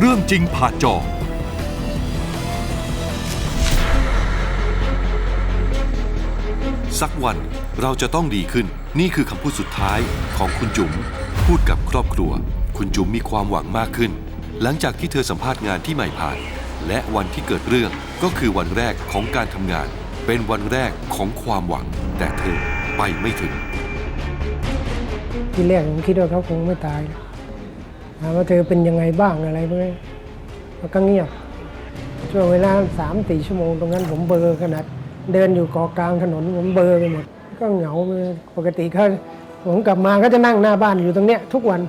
เรื่องจริงผ่านจอ สักวันเราจะต้องดีขึ้น นี่คือคำพูดสุดท้ายของคุณจุ๋มพูดกับครอบครัว คุณจุ๋มมีความหวังมากขึ้น หลังจากที่เธอสัมภาษณ์งานที่ใหม่ผ่าน และวันที่เกิดเรื่องก็คือวันแรกของการทำงาน เป็นวันแรกของความหวัง แต่เธอไปไม่ถึง ที่แรกผมคิดว่าเขาคงไม่ตายนะ ถามว่าเธอเป็นยังไงบ้างอะไรพวกนี้มันก็เงียบ ช่วงเวลาสามสี่ชั่วโมงตรงนั้นผมเบอร์ขนาด เดินอยู่กาะกลางถนนผมเบอร์ไปหมด ก็เหงาปกติเขาผมกลับมาก็จะนั่งหน้าบ้านอยู่ตรงเนี้ยทุกวัน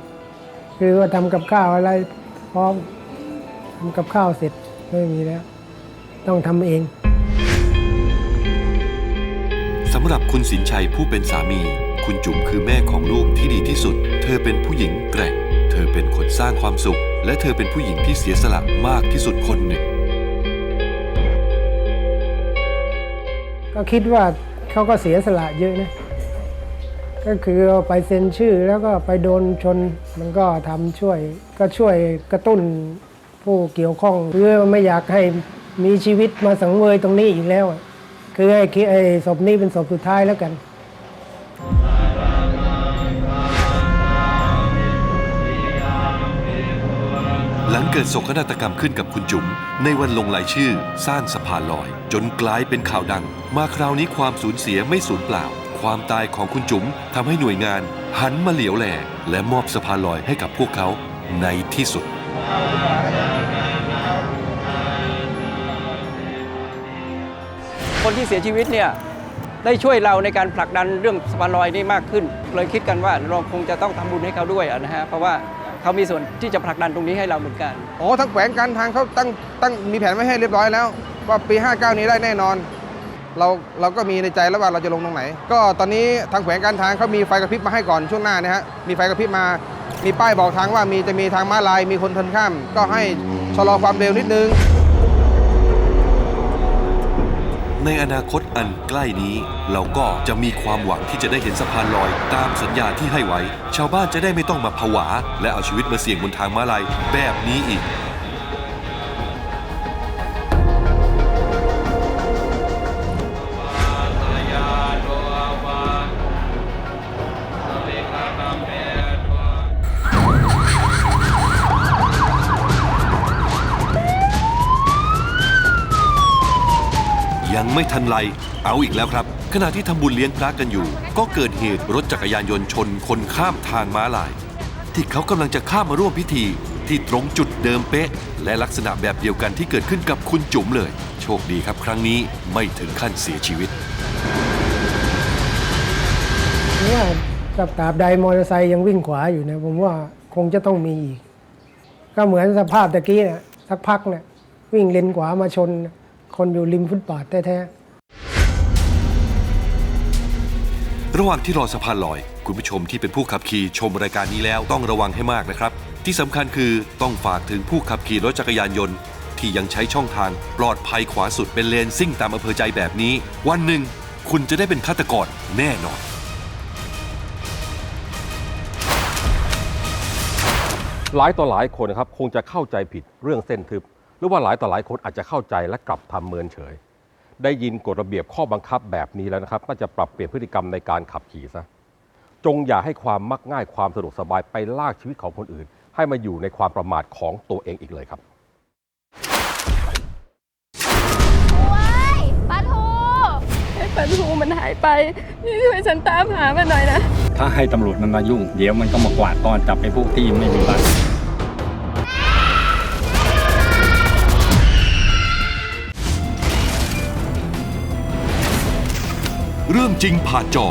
คือว่าทำกับข้าวอะไรพร้อมทำกับข้าวเสร็จไม่มีแล้ว ต้องทำเองสำหรับคุณสินชัยผู้เป็นสามี คุณจุ๋มคือแม่ของลูกที่ดีที่สุด เธอเป็นผู้หญิงแกร่ง เธอเป็นคนสร้างความสุข และเธอเป็นผู้หญิงที่เสียสละมากที่สุดคนหนึ่ง ก็คิดว่าเขาก็เสียสละเยอะนะ ก็คือไปเซ็นชื่อแล้วก็ไปโดนชนมันก็ทำช่วย ก็ช่วยกระตุ้นผู้เกี่ยวข้องเพื่อไม่อยากให้มีชีวิตมาสังเวยตรงนี้อีกแล้ว คือให้คิดไอ้ศพนี้เป็นศพสุดท้ายแล้วกัน หลังเกิดโศกนาฏกรรมขึ้นกับคุณจุ๋มในวันลงรายชื่อ สร้างสะพานลอย จนกลายเป็นข่าวดัง มาคราวนี้ความสูญเสียไม่สูญเปล่า ความตายของคุณจุ๋มทำให้หน่วยงาน หันมาเหลียวแลและมอบสะพานลอยให้กับพวกเขาในที่สุด คนที่เสียชีวิตเนี่ยได้ช่วยเราในการผลักดันเรื่องสะพานลอยนี่มากขึ้น เลยคิดกันว่าเราคงจะต้องทำบุญให้เขาด้วยนะฮะเพราะว่า เขามีส่วนที่จะผลักดันตรงนี้ให้เราเหมือนกันโอ้ทั้งแขวงการทางเขาตั้งตั้งมีแผนไว้ให้เรียบร้อยแล้ว ว่าปี 59 นี้ได้แน่นอน เราเราก็มีในใจแล้วว่าเราจะลงตรงไหน ก็ตอนนี้ทางแขวงการทางเขามีไฟกระพริบมาให้ก่อนช่วงหน้านะฮะมีไฟกระพริบมามีป้ายบอกทางว่ามีจะมีทางม้าลายมีคนทนข้าม ก็ให้ชะลอความเร็วนิดนึง ในอนาคตอันใกล้นี้ เราก็จะมีความหวังที่จะได้เห็นสะพานลอยตามสัญญาที่ให้ไว้ ชาวบ้านจะได้ไม่ต้องมาผวา และเอาชีวิตมาเสี่ยงบนทางม้าลายแบบนี้อีก ยังไม่ทันไรเอาอีกแล้วครับ ขณะที่ทำบุญเลี้ยงพระกันอยู่ ก็เกิดเหตุรถจักรยานยนต์ชนคนข้ามทางม้าลาย ที่เขากำลังจะข้ามมาร่วมพิธี ที่ตรงจุดเดิมเป๊ะ และลักษณะแบบเดียวกันที่เกิดขึ้นกับคุณจุ๋มเลย โชคดีครับ ครั้งนี้ไม่ถึงขั้นเสียชีวิตเนี่ยกับตราบใดมอเตอร์ไซค์ยังวิ่งขวาอยู่เนี่ยผมว่าคงจะต้องมีอีก ก็เหมือนสภาพตะกี้เนี่ยสักพักเนี่ยวิ่งเลนขวามาชน คนอยู่ริมฟุตบาทแท้ๆ ระหว่างที่รอสะพานลอย คุณผู้ชมที่เป็นผู้ขับขี่ชมรายการนี้แล้วต้องระวังให้มากนะครับ ที่สำคัญคือต้องฝากถึงผู้ขับขี่รถจักรยานยนต์ ที่ยังใช้ช่องทางปลอดภัยขวาสุดเป็นเลนซิ่งตามอำเภอใจแบบนี้ วันหนึ่งคุณจะได้เป็นฆาตกรแน่นอนหลายต่อหลายคนนะครับคงจะเข้าใจผิดเรื่องเส้นทึบห รือว่าหลายต่อหลายคนอาจจะเข้าใจและกลับทำเมินเฉย ได้ยินกฎระเบียบข้อบังคับแบบนี้แล้วนะครับน่าจะปรับเปลี่ยนพฤติกรรมในการขับขี่ซะจงอย่าให้ความมักง่ายความสะดวกสบายไปลากชีวิตของคนอื่น ให้มาอยู่ในความประมาทของตัวเองอีกเลยครับว้ายปลาทูให้ปลาทูมันหายไปช่วยฉันตามหามันหน่อยนะ ถ้าให้ตำรวจมันมายุ่ง เดี๋ยวมันก็มากวาดต้อนจับไอ้พวกที่ไม่มีบัตร เรื่องจริงผ่านจอ